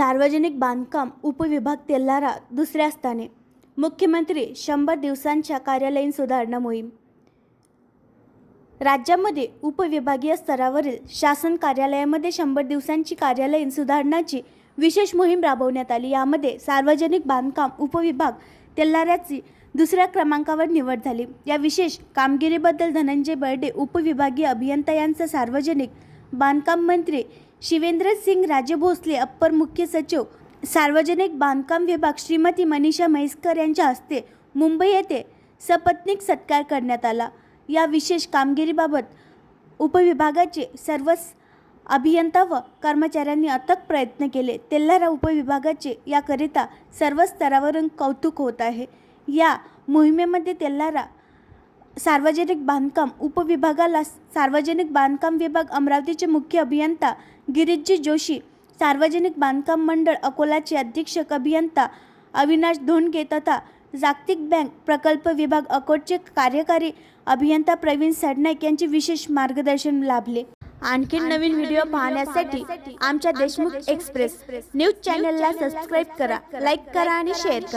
सार्वजनिक बांधकाम उपविभाग तेल्हारा दुसऱ्या स्थानी. मुख्यमंत्री शंभर दिवसांच्या कार्यालयीन सुधारणा मोहीम. राज्यामध्ये उपविभागीय स्तरावरील शासन कार्यालयामध्ये शंभर दिवसांची कार्यालयीन सुधारणाची विशेष मोहीम राबवण्यात आली. यामध्ये सार्वजनिक बांधकाम उपविभाग तेल्हाऱ्याची दुसऱ्या क्रमांकावर निवड झाली. या विशेष कामगिरीबद्दल धनंजय बर्डे उपविभागीय अभियंता यांचं सार्वजनिक बांधकाम मंत्री शिवेंद्र सिंग राजे भोसले अप्पर मुख्य सचिव सार्वजनिक बांधकाम विभाग श्रीमती मनीषा म्हैसकर यांच्या हस्ते मुंबई येथे सपत्नीक सत्कार करण्यात आला. या विशेष कामगिरीबाबत उपविभागाचे सर्वच अभियंता व कर्मचाऱ्यांनी अथक प्रयत्न केले. तेल्हारा उपविभागाचे याकरिता सर्व स्तरावरून कौतुक होत आहे. या मोहिमेमध्ये तेल्हारा सार्वजनिक बांधकाम उपविभागाला सार्वजनिक बांधकाम विभाग अमरावतीचे मुख्य अभियंता गिरीशजी जोशी सार्वजनिक बांधकाम मंडळ अकोलाचे अधीक्षक अभियंता अविनाश धोंडगे तथा जागतिक बँक प्रकल्प विभाग अकोटचे कार्यकारी अभियंता प्रवीण सरनाईक यांचे विशेष मार्गदर्शन लाभले. आणखी नवीन व्हिडिओ पाहण्यासाठी आमच्या देशमुख एक्सप्रेस न्यूज चॅनलला सबस्क्राईब करा लाईक करा आणि शेअर करा.